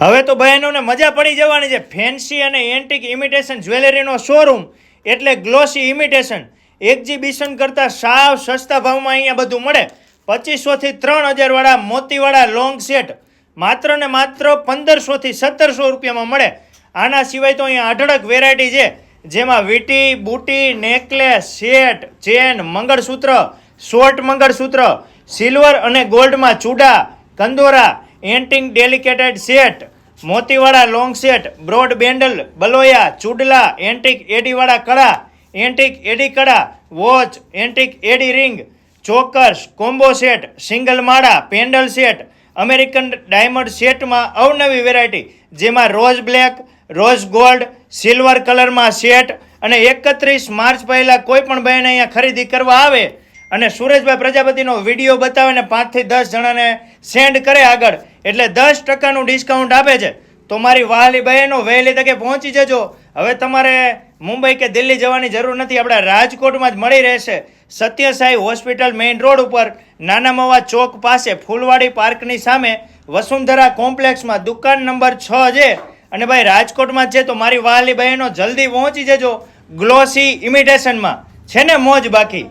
હવે તો બહેનોને મજા પડી જવાની છે. ફેન્સી અને એન્ટિક ઇમિટેશન જ્વેલરીનો શોરૂમ એટલે ગ્લોસી ઇમિટેશન એક્ઝિબિશન કરતાં સાવ સસ્તા ભાવમાં અહીંયા બધું મળે. પચીસોથી ત્રણ હજારવાળા મોતીવાળા લોંગ સેટ માત્ર ને માત્ર પંદરસોથી સત્તરસો રૂપિયામાં મળે. આના સિવાય તો અહીંયા અઢળક વેરાયટી છે. જેમાં વીટી, બુટી necklace set chain mangalsutra short mangalsutra silver અને ગોલ્ડમાં ચૂડા, કંદોરા એન્ટિંગ ડેલિકેટેડ સેટ, મોતીવાળા લોંગ સેટ, બ્રોડ બેન્ડલ, બલોયા, ચૂડલા, એન્ટિક એડીવાળા કળા, એન્ટિક એડી કળા, watch, antique AD ring, chokers, combo set, single માળા, પેન્ડલ સેટ, અમેરિકન ડાયમંડ સેટમાં અવનવી વેરાયટી, જેમાં rose black, rose gold, silver કલરમાં સેટ અને એકત્રીસ માર્ચ પહેલાં કોઈ પણ બહેન અહીંયા ખરીદી કરવા આવે અને સુરેશભાઈ પ્રજાપતિનો વીડિયો બતાવે ને પાંચથી દસ જણાને સેન્ડ કરે આગળ. એટલે દસ ટકાનું ડિસ્કાઉન્ટ આપે છે. તો મારી વહાલી બહેનો વહેલી તકે પહોંચી જજો. હવે તમારે મુંબઈ કે દિલ્હી જવાની જરૂર નથી. આપણા રાજકોટમાં જ મળી રહેશે સત્યસાઈ હોસ્પિટલ મેઇન રોડ ઉપર. નાના મવા ચોક પાસે ફૂલવાડી પાર્કની સામે વસુંધરા કોમ્પ્લેક્સમાં દુકાન નંબર છ છે. અને ભાઈ રાજકોટમાં છે, તો મારી વહાલી બહેનો જલ્દી પહોંચી જજો. ગ્લોસી ઇમિટેશનમાં. છે ને મોજ બાકી?